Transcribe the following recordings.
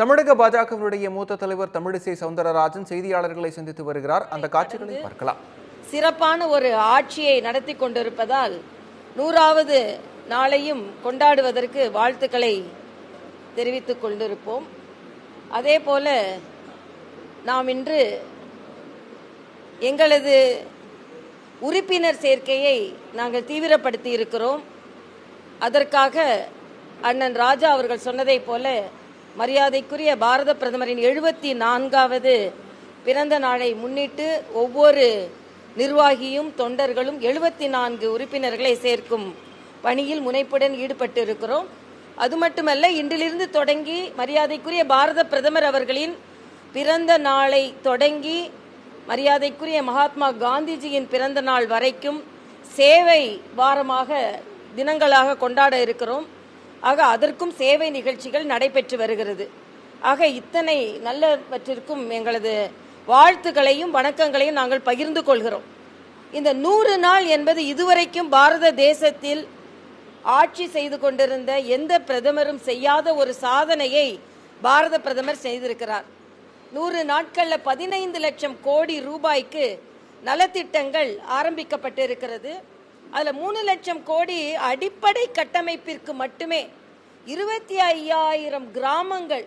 தமிழக பாஜகவினுடைய மூத்த தலைவர் தமிழிசை சவுந்தரராஜன் செய்தியாளர்களை சந்தித்து வருகிறார். அந்த காட்சிகளை பார்க்கலாம். சிறப்பான ஒரு ஆட்சியை நடத்தி கொண்டிருப்பதால் நூறாவது நாளையும் கொண்டாடுவதற்கு வாழ்த்துக்களை தெரிவித்துக் கொண்டிருப்போம். அதே போல நாம் இன்று எங்களது உறுப்பினர் சேர்க்கையை நாங்கள் தீவிரப்படுத்தி இருக்கிறோம். அதற்காக அண்ணன் ராஜா அவர்கள் சொன்னதைப் போல மரியாதைக்குரிய பாரத பிரதமரின் எழுபத்தி நான்காவது பிறந்த நாளை முன்னிட்டு ஒவ்வொரு நிர்வாகியும் தொண்டர்களும் எழுபத்தி நான்கு உறுப்பினர்களை சேர்க்கும் பணியில் முனைப்புடன் ஈடுபட்டு இருக்கிறோம் அது மட்டுமல்ல இன்றிலிருந்து தொடங்கி மரியாதைக்குரிய பாரத பிரதமர் அவர்களின் பிறந்த நாளை தொடங்கி மரியாதைக்குரிய மகாத்மா காந்திஜியின் பிறந்த நாள் வரைக்கும் சேவை வாரமாக தினங்களாக கொண்டாட இருக்கிறோம். ஆக அதற்கும் சேவை நிகழ்ச்சிகள் நடைபெற்று வருகிறது. ஆக இத்தனை நல்லவற்றிற்கும் எங்களது வாழ்த்துக்களையும் வணக்கங்களையும் நாங்கள் பகிர்ந்து கொள்கிறோம். இந்த நூறு நாள் என்பது இதுவரைக்கும் பாரத தேசத்தில் ஆட்சி செய்து கொண்டிருந்த எந்த பிரதமரும் செய்யாத ஒரு சாதனையை பாரத பிரதமர் செய்திருக்கிறார். நூறு நாட்களில் பதினைந்து லட்சம் கோடி ரூபாய்க்கு நலத்திட்டங்கள் ஆரம்பிக்கப்பட்டிருக்கிறது. அதில் மூணு லட்சம் கோடி அடிப்படை கட்டமைப்பிற்கு மட்டுமே இருபத்தி ஐயாயிரம் கிராமங்கள்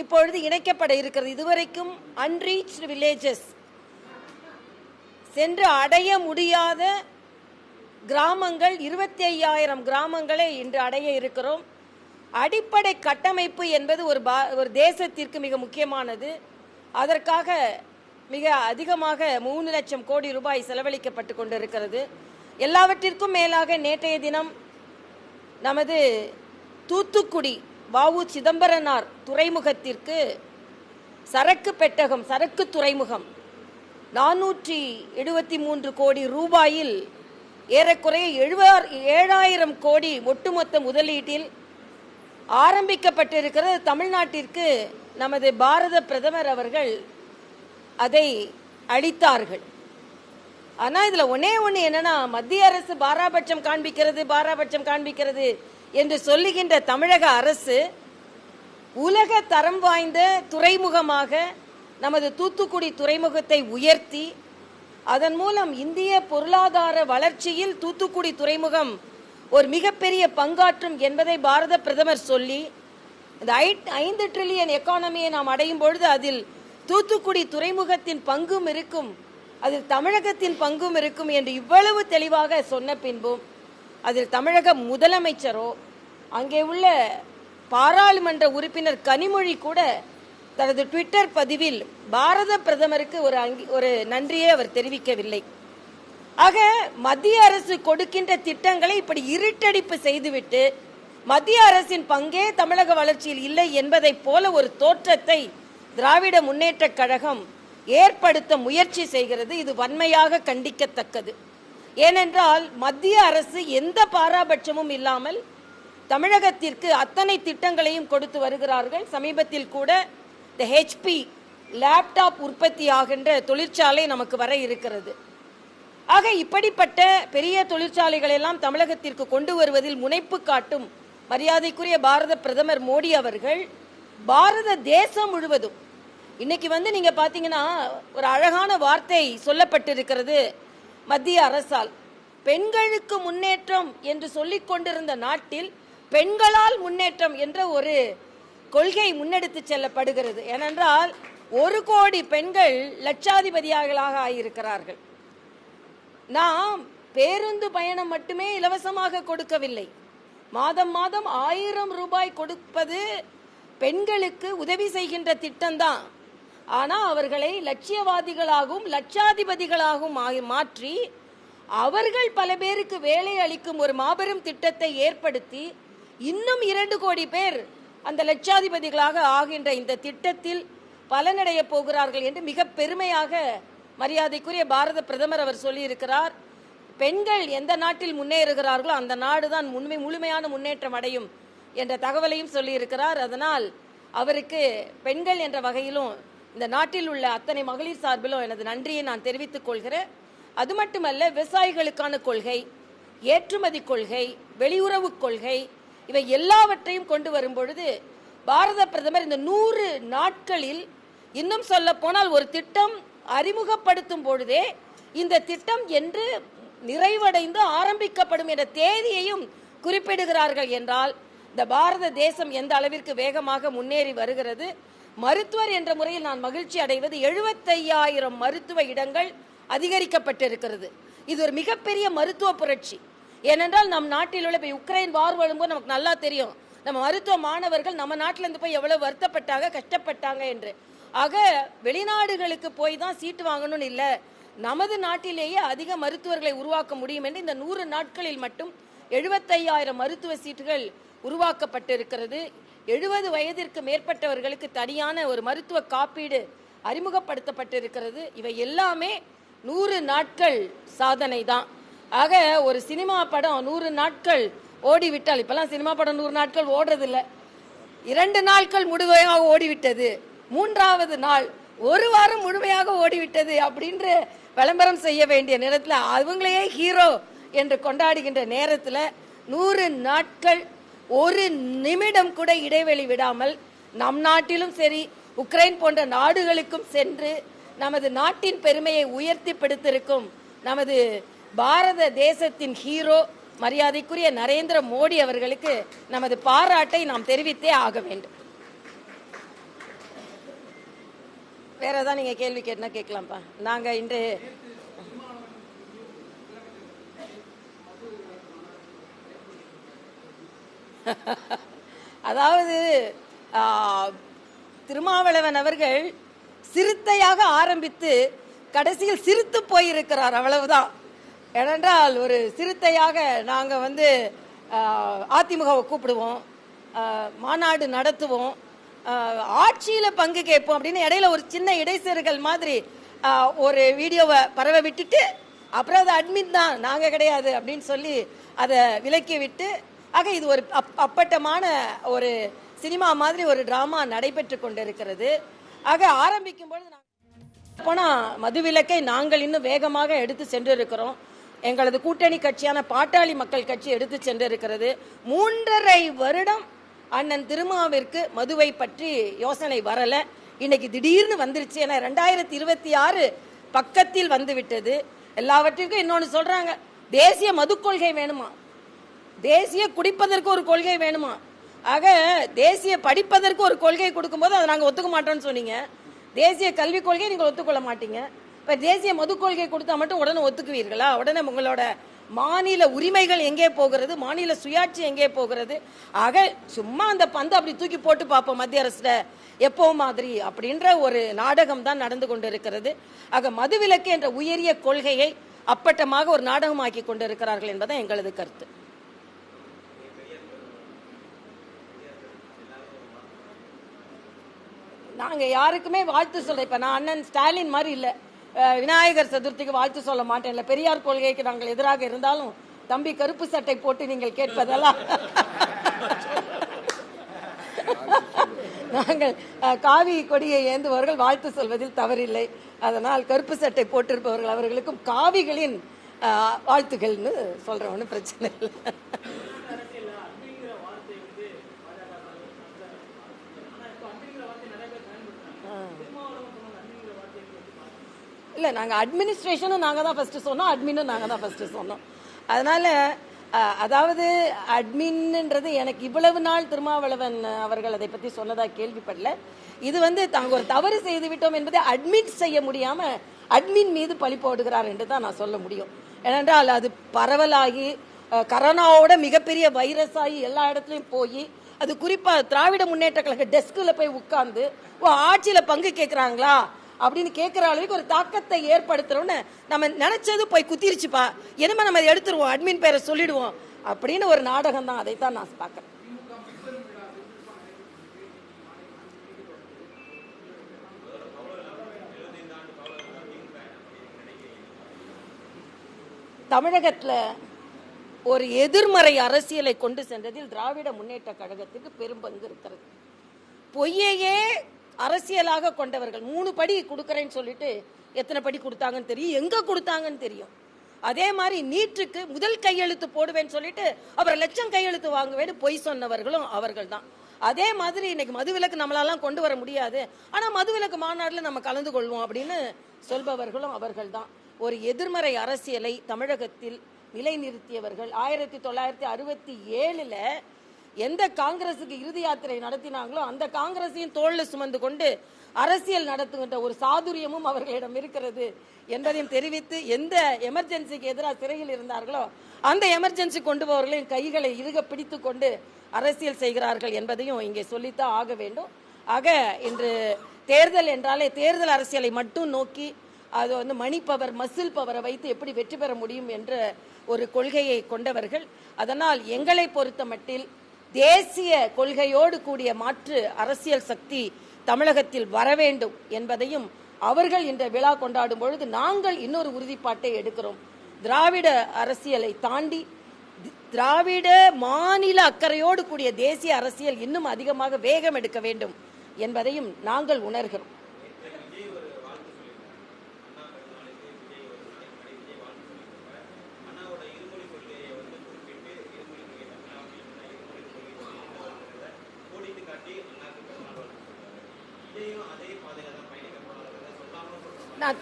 இப்பொழுது இணைக்கப்பட இருக்கிறது. இதுவரைக்கும் அன்ரீச் வில்லேஜஸ் சென்று அடைய முடியாத கிராமங்கள் இருபத்தி ஐயாயிரம் கிராமங்களை இன்று அடைய இருக்கிறோம். அடிப்படை கட்டமைப்பு என்பது ஒரு பா ஒரு தேசத்திற்கு மிக முக்கியமானது. அதற்காக மிக அதிகமாக மூணு லட்சம் கோடி ரூபாய் செலவழிக்கப்பட்டு கொண்டிருக்கிறது. எல்லாவற்றிற்கும் மேலாக நேற்றைய தினம் நமது தூத்துக்குடி வாவு சிதம்பரனார் துறைமுகத்திற்கு சரக்கு பெட்டகம் சரக்கு துறைமுகம் நானூற்றி எழுபத்தி மூன்று கோடி ரூபாயில் ஏறக்குறைய எழுபதார் ஏழாயிரம் கோடி ஒட்டுமொத்த முதலீட்டில் ஆரம்பிக்கப்பட்டிருக்கிறது. தமிழ்நாட்டிற்கு நமது பாரத பிரதமர் அவர்கள் அதை அளித்தார்கள். ஆனா இதுல ஒன்னே ஒண்ணு என்னன்னா மத்திய அரசு பாராபட்சம் காண்பிக்கிறது பாராபட்சம் காண்பிக்கிறது என்று சொல்லுகின்ற தமிழக அரசு உலக தரம் வாய்ந்த துறைமுகமாக நமது தூத்துக்குடி துறைமுகத்தை உயர்த்தி அதன் மூலம் இந்திய பொருளாதார வளர்ச்சியில் தூத்துக்குடி துறைமுகம் ஒரு மிகப்பெரிய பங்காற்றும் என்பதை பாரத பிரதமர் சொல்லி இந்த ஐந்து ட்ரில்லியன் எக்கானமியை நாம் அடையும் பொழுது அதில் தூத்துக்குடி துறைமுகத்தின் பங்கும் இருக்கும். அதில் தமிழகத்தின் பங்கும் இருக்கும் என்று இவ்வளவு தெளிவாக சொன்ன பின்பும் அதில் தமிழக முதலமைச்சரோ அங்கே உள்ள பாராளுமன்ற உறுப்பினர் கனிமொழி கூட தனது ட்விட்டர் பதிவில் பாரத பிரதமருக்கு ஒரு அங்கி ஒரு நன்றியை அவர் தெரிவிக்கவில்லை. ஆக மத்திய அரசு கொடுக்கின்ற திட்டங்களை இப்படி இருட்டடிப்பு செய்துவிட்டு மத்திய அரசின் பங்கே தமிழக வளர்ச்சியில் இல்லை என்பதைப் போல ஒரு தோற்றத்தை திராவிட முன்னேற்றக் கழகம் ஏற்படுத்த முயற்சி செய்கிறது இது வன்மையாக கண்டிக்கத்தக்கது. ஏனென்றால் மத்திய அரசு எந்த பாராபட்சமும் இல்லாமல் தமிழகத்திற்கு அத்தனை திட்டங்களையும் கொடுத்து வருகிறார்கள். சமீபத்தில் கூட இந்த ஹெச்பி லேப்டாப் உற்பத்தி ஆகின்ற தொழிற்சாலை நமக்கு வர இருக்கிறது. ஆக இப்படிப்பட்ட பெரிய தொழிற்சாலைகள் எல்லாம் தமிழகத்திற்கு கொண்டு வருவதில் முனைப்பு காட்டும் மரியாதைக்குரிய பாரத பிரதமர் மோடி அவர்கள் பாரத தேசம் முழுவதும் இன்னைக்கு வந்து நீங்க பாத்தீங்கன்னா ஒரு அழகான வார்த்தை சொல்லப்பட்டிருக்கிறது. மத்திய அரசால் பெண்களுக்கு முன்னேற்றம் என்று சொல்லிக் கொண்டிருந்த நாட்டில் பெண்களால் முன்னேற்றம் என்ற ஒரு கொள்கை முன்னெடுத்து செல்லப்படுகிறது. ஏனென்றால் ஒரு கோடி பெண்கள் லட்சாதிபதியாகளாக ஆகியிருக்கிறார்கள் நாம் பேருந்து பயணம் மட்டுமே இலவசமாக கொடுக்கவில்லை. மாதம் மாதம் ஆயிரம் ரூபாய் கொடுப்பது பெண்களுக்கு உதவி செய்கின்ற திட்டம்தான். ஆனா அவர்களை லட்சியவாதிகளாகவும் லட்சாதிபதிகளாகவும் மாற்றி அவர்கள் பல பேருக்கு வேலை அளிக்கும் ஒரு மாபெரும் திட்டத்தை ஏற்படுத்தி இன்னும் இரண்டு கோடி பேர் அந்த லட்சாதிபதிகளாக ஆகின்ற இந்த திட்டத்தில் பலனடைய போகிறார்கள் என்று மிக பெருமையாக மரியாதைக்குரிய பாரத பிரதமர் அவர் சொல்லியிருக்கிறார். பெண்கள் எந்த நாட்டில் முன்னேறுகிறார்களோ அந்த நாடுதான் உண்மை முழுமையான முன்னேற்றம் அடையும் என்ற தகவலையும் சொல்லியிருக்கிறார். அதனால் அவருக்கு பெண்கள் என்ற வகையிலும் இந்த நாட்டில் உள்ள அத்தனை மகளிர் சார்பிலும் எனது நன்றியை நான் தெரிவித்துக் கொள்கிறேன். அது மட்டுமல்ல விவசாயிகளுக்கான கொள்கை ஏற்றுமதி கொள்கை வெளியுறவு கொள்கை இவை எல்லாவற்றையும் கொண்டு வரும் பொழுது பாரத பிரதமர் இந்த நூறு நாட்களில் இன்னும் சொல்ல போனால் ஒரு திட்டம் அறிமுகப்படுத்தும் பொழுதே இந்த திட்டம் என்று நிறைவடைந்து ஆரம்பிக்கப்படும் என்ற தேதியையும் குறிப்பிடுகிறார்கள் என்றால் இந்த பாரத தேசம் எந்த அளவிற்கு வேகமாக முன்னேறி வருகிறது மருத்துவர் என்ற முறையில் நான் மகிழ்ச்சி அடைவது எழுபத்தையாயிரம் மருத்துவ இடங்கள் அதிகரிக்கப்பட்டிருக்கிறது. இது ஒரு மிகப்பெரிய மருத்துவ புரட்சி. ஏனென்றால் நம் நாட்டில் உள்ள இப்போ உக்ரைன் வார் வரும்போது நமக்கு நல்லா தெரியும். நம்ம மருத்துவ மாணவர்கள் நம்ம நாட்டிலேருந்து போய் எவ்வளவு வருத்தப்பட்டாங்க கஷ்டப்பட்டாங்க என்று. ஆக வெளிநாடுகளுக்கு போய் தான் சீட்டு வாங்கணும்னு இல்லை. நமது நாட்டிலேயே அதிக மருத்துவர்களை உருவாக்க முடியும் என்று இந்த நூறு நாட்களில் மட்டும் எழுபத்தையாயிரம் மருத்துவ சீட்டுகள் உருவாக்கப்பட்டிருக்கிறது. எழுபது வயதிற்கு மேற்பட்டவர்களுக்கு தனியான ஒரு மருத்துவ காப்பீடு அறிமுகப்படுத்தப்பட்டிருக்கிறது. இவை எல்லாமே நூறு நாட்கள் சாதனை தான். ஆக ஒரு சினிமா படம் நூறு நாட்கள் ஓடிவிட்டால் இப்பெல்லாம் சினிமா படம் நூறு நாட்கள் ஓடுறதில்ல. இரண்டு நாட்கள் முழுமையாக ஓடிவிட்டது. மூன்றாவது நாள் ஒரு வாரம் முழுமையாக ஓடிவிட்டது அப்படின்ற விளம்பரம் செய்ய வேண்டிய நேரத்தில் அவங்களையே ஹீரோ என்று கொண்டாடுகின்ற நேரத்தில் நூறு நாட்கள் ஒரு நிமிடம் கூட இடைவெளி விடாமல் நம் நாட்டிலும் சரி உக்ரைன் போன்ற நாடுகளுக்கும் சென்று நமது நாட்டின் பெருமையை உயர்த்தி பிடித்திருக்கும் நமது பாரத தேசத்தின் ஹீரோ மரியாதைக்குரிய நரேந்திர மோடி அவர்களுக்கு நமது பாராட்டை நாம் தெரிவித்தே ஆக வேண்டும். வேற ஏதாவது நீங்க கேள்வி கேட்டா கேட்கலாம்ப்பா. நாங்க இன்று அதாவது திருமாவளவன் அவர்கள் சிறுத்தையாக ஆரம்பித்து கடைசியில் சிரித்து போயிருக்கிறார் அவ்வளவுதான். ஏனென்றால் ஒரு சிறுத்தையாக நாங்கள் வந்து அதிமுகவை கூப்பிடுவோம் மாநாடு நடத்துவோம் ஆட்சியில் பங்கு கேட்போம் அப்படின்னு இடையில ஒரு சின்ன இடைசெருகள் மாதிரி ஒரு வீடியோவை பரவ விட்டுட்டு அப்புறம் அது அட்மிட் தான் நாங்கள் கிடையாது அப்படின்னு சொல்லி அதை விலக்கி விட்டு ஆக இது ஒரு அப்- அப்பட்டமான ஒரு சினிமா மாதிரி ஒரு டிராமா நடைபெற்று கொண்டிருக்கிறது. ஆக ஆரம்பிக்கும் பொழுது போனால் போனா மதுவிலக்கை நாங்கள் இன்னும் வேகமாக எடுத்து சென்றிருக்கிறோம். எங்களது கூட்டணி கட்சியான பாட்டாளி மக்கள் கட்சி எடுத்து சென்றிருக்கிறது. மூன்றரை வருடம் அண்ணன் திருமாவிற்கு மதுவை பற்றி யோசனை வரல. இன்னைக்கு திடீர்னு வந்துருச்சு. ஏன்னா ரெண்டாயிரத்தி இருபத்தி ஆறு பக்கத்தில் வந்து விட்டது எல்லாவற்றிற்கும் இன்னொன்று சொல்றாங்க. தேசிய மது கொள்கை வேணுமா? தேசிய குடிப்பதற்கு ஒரு கொள்கை வேணுமா? ஆக தேசிய படிப்பதற்கு ஒரு கொள்கை கொடுக்கும்போது அதை நாங்கள் ஒத்துக்க மாட்டோம்னு சொன்னீங்க. தேசிய கல்விக் கொள்கையை நீங்கள் ஒத்துக்கொள்ள மாட்டீங்க. இப்போ தேசிய மது கொள்கை கொடுத்தா மட்டும் உடனே ஒத்துக்குவீர்களா? உடனே உங்களோட மாநில உரிமைகள் எங்கே போகிறது? மாநில சுயாட்சி எங்கே போகிறது? ஆக சும்மா அந்த பந்து அப்படி தூக்கி போட்டு பார்ப்போம் மத்திய அரசுல. எப்போ மாதிரி அப்படின்ற ஒரு நாடகம் தான் நடந்து கொண்டிருக்கிறது. ஆக மதுவிலக்கு என்ற உயரிய கொள்கையை அப்பட்டமாக ஒரு நாடகமாக்கி கொண்டிருக்கிறார்கள் என்பதான் எங்களது கருத்து. நாங்க யாருக்குமே வாழ்த்து சொல்ல இப்போ நான் அண்ணன் ஸ்டாலின் மாதிரி இல்லை. விநாயகர் சதுர்த்திக்கு வாழ்த்து சொல்ல மாட்டேன். இல்லை பெரியார் கொள்கைக்கு நாங்கள் எதிராக இருந்தாலும் தம்பி கருப்பு சட்டை போட்டு நீங்கள் கேட்பதெல்லாம். நாங்கள் காவி கொடியை ஏந்துபவர்கள் வாழ்த்து சொல்வதில் தவறில்லை. அதனால் கருப்பு சட்டை போட்டிருப்பவர்கள் அவர்களுக்கும் காவிகளின் வாழ்த்துகள்னு வாழ்த்துக்கள்னு ஒன்றும் பிரச்சனை இல்லை. இல்லை நாங்கள் அட்மினிஸ்ட்ரேஷனும் நாங்கள் தான் ஃபஸ்ட்டு சொன்னோம் அட்மினும் நாங்கள் தான் ஃபஸ்ட்டு சொன்னோம். அதனால் அதாவது அட்மின்ன்றது எனக்கு இவ்வளவு நாள் திருமாவளவன் அவர்கள் அதை பற்றி சொன்னதாக கேள்விப்படல. இது வந்து தாங்க ஒரு தவறு செய்து விட்டோம் என்பதை அட்மிட் செய்ய முடியாமல் அட்மின் மீது பழி போடுகிறார் என்று தான் நான் சொல்ல முடியும். ஏனென்றால் அது பரவலாகி கரோனாவோட மிகப்பெரிய வைரஸ் ஆகி எல்லா இடத்துலையும் போய் அது குறிப்பாக திராவிட முன்னேற்ற கழக டெஸ்கில் போய் உட்காந்து ஓ ஆட்சியில் பங்கு கேட்குறாங்களா அப்படின்னு கேட்குற அளவுக்கு ஒரு தாக்கத்தை ஏற்படுத்துறோம்னு நம்ம நினைச்சது போய் குத்திருச்சுப்பா. இனிமே நம்ம அதை எடுத்துருவோம். அட்மின் பேரை சொல்லிடுவோம். அப்படின்னு ஒரு நாடகம் தான் அதைத்தான் நான் பார்க்கறேன். தமிழகத்துல ஒரு எதிர்மறை அரசியலை கொண்டு சென்றதில் திராவிட முன்னேற்ற கழகத்துக்கு பெரும்பங்கு இருக்கிறது. பொய்யையே அரசியலாக கொண்டவர்கள். மூணு படி கொடுக்கறேன்னு சொல்லிட்டு எத்தனை படி கொடுத்தாங்கன்னு தெரியும். எங்க கொடுத்தாங்கன்னு தெரியும். அதே மாதிரி நீட்டுக்கு முதல் கையெழுத்து போடுவேன்னு சொல்லிட்டு அப்புறம் லட்சம் கையெழுத்து வாங்குவேன்னு பொய் சொன்னவர்களும் அவர்கள் தான் அதே மாதிரி இன்னைக்கு மதுவிலக்கு நம்மளாலாம் கொண்டு வர முடியாது. ஆனா மதுவிலக்கு மாநாட்டில் நம்ம கலந்து கொள்வோம் அப்படின்னு சொல்பவர்களும் அவர்கள்தான். ஒரு எதிர்மறை அரசியலை தமிழகத்தில் நிலைநிறுத்தியவர்கள். ஆயிரத்தி தொள்ளாயிரத்தி அறுபத்தி ஏழுல எந்த காங்கிரசுக்கு இறுதி யாத்திரை நடத்தினாங்களோ அந்த காங்கிரஸையும் தோல்ல சுமந்து கொண்டு அரசியல் நடத்துகின்ற ஒரு சாதுரியமும் அவர்களிடம் இருக்கிறது என்பதையும் தெரிவித்து எந்த எமர்ஜென்சிக்கு எதிராக சிறையில் இருந்தார்களோ அந்த எமர்ஜென்சி கொண்டு போவர்களையும் கைகளை இறுக பிடித்து கொண்டு அரசியல் செய்கிறார்கள் என்பதையும் இங்கே சொல்லித்தான் ஆக வேண்டும். ஆக இன்று தேர்தல் என்றாலே தேர்தல் அரசியலை மட்டும் நோக்கி அது வந்து மணி பவர் மசில் பவரை வைத்து எப்படி வெற்றி பெற முடியும் என்ற ஒரு கொள்கையை கொண்டவர்கள். அதனால் எங்களை பொறுத்த மட்டில் தேசிய கொள்கையோடு கூடிய மாற்று அரசியல் சக்தி தமிழகத்தில் வர வேண்டும் என்பதையும் அவர்கள் இந்த விழா கொண்டாடும் பொழுது நாங்கள் இன்னொரு உறுதிப்பாட்டை எடுக்கிறோம். திராவிட அரசியலை தாண்டி திராவிட மாநில அக்கறையோடு கூடிய தேசிய அரசியல் இன்னும் அதிகமாக வேகம் எடுக்க வேண்டும் என்பதையும் நாங்கள் உணர்கிறோம்.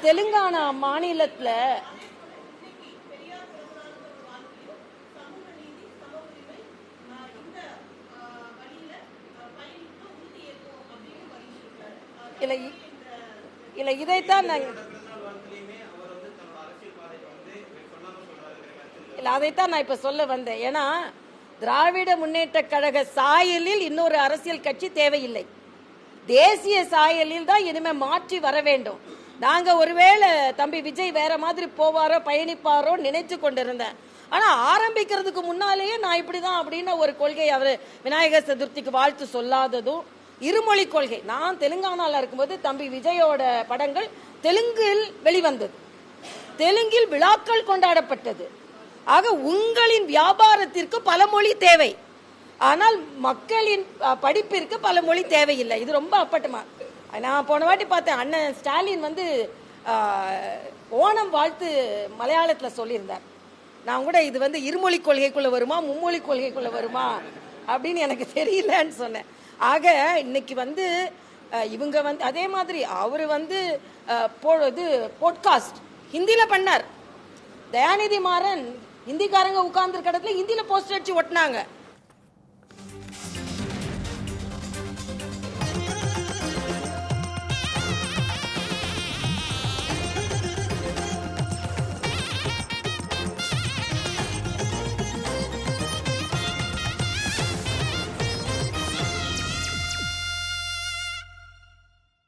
தெலுங்கானா மாநிலத்துல இல்ல இல்லை இதைத்தான் நாங்க இல்ல அதைத்தான் நான் இப்ப சொல்ல வந்தேன். ஏன்னா திராவிட முன்னேற்ற கழக சாயலில் இன்னொரு அரசியல் கட்சி தேவையில்லை. தேசிய சாயலில் தான் இனிமே மாற்றி வர வேண்டும். நாங்கள் ஒருவேளை தம்பி விஜய் வேற மாதிரி போவாரோ பயணிப்பாரோ நினைத்து கொண்டிருந்தேன். ஆனால் ஆரம்பிக்கிறதுக்கு முன்னாலேயே நான் இப்படி தான் அப்படின்னு ஒரு கொள்கை அவர் விநாயகர் சதுர்த்திக்கு வாழ்த்து சொல்லாததும் இருமொழி கொள்கை. நான் தெலுங்கானாவில் இருக்கும்போது தம்பி விஜயோட படங்கள் தெலுங்கில் வெளிவந்தது. தெலுங்கில் விழாக்கள் கொண்டாடப்பட்டது. ஆக உங்களின் வியாபாரத்திற்கு பல மொழி தேவை. ஆனால் மக்களின் படிப்பிற்கு பல மொழி தேவையில்லை. இது ரொம்ப அப்பட்டமா. நான் போன வாட்டி பார்த்தேன் அண்ணன் ஸ்டாலின் வந்து ஓணம் வாழ்த்து மலையாளத்தில் சொல்லியிருந்தார். நான் கூட இது வந்து இருமொழி கொள்கைக்குள்ள வருமா மும்மொழி கொள்கைக்குள்ள வருமா அப்படின்னு எனக்கு தெரியலன்னு சொன்னேன். ஆக இன்னைக்கு வந்து இவங்க வந்து அதே மாதிரி அவர் வந்து போ- இது போட்காஸ்ட் ஹிந்தியில் பண்ணார். தயாநிதி மாறன் ஹிந்திக்காரங்க உட்கார்ந்துருக்க இடத்துல ஹிந்தியில் போஸ்டர் அடிச்சு ஒட்டினாங்க.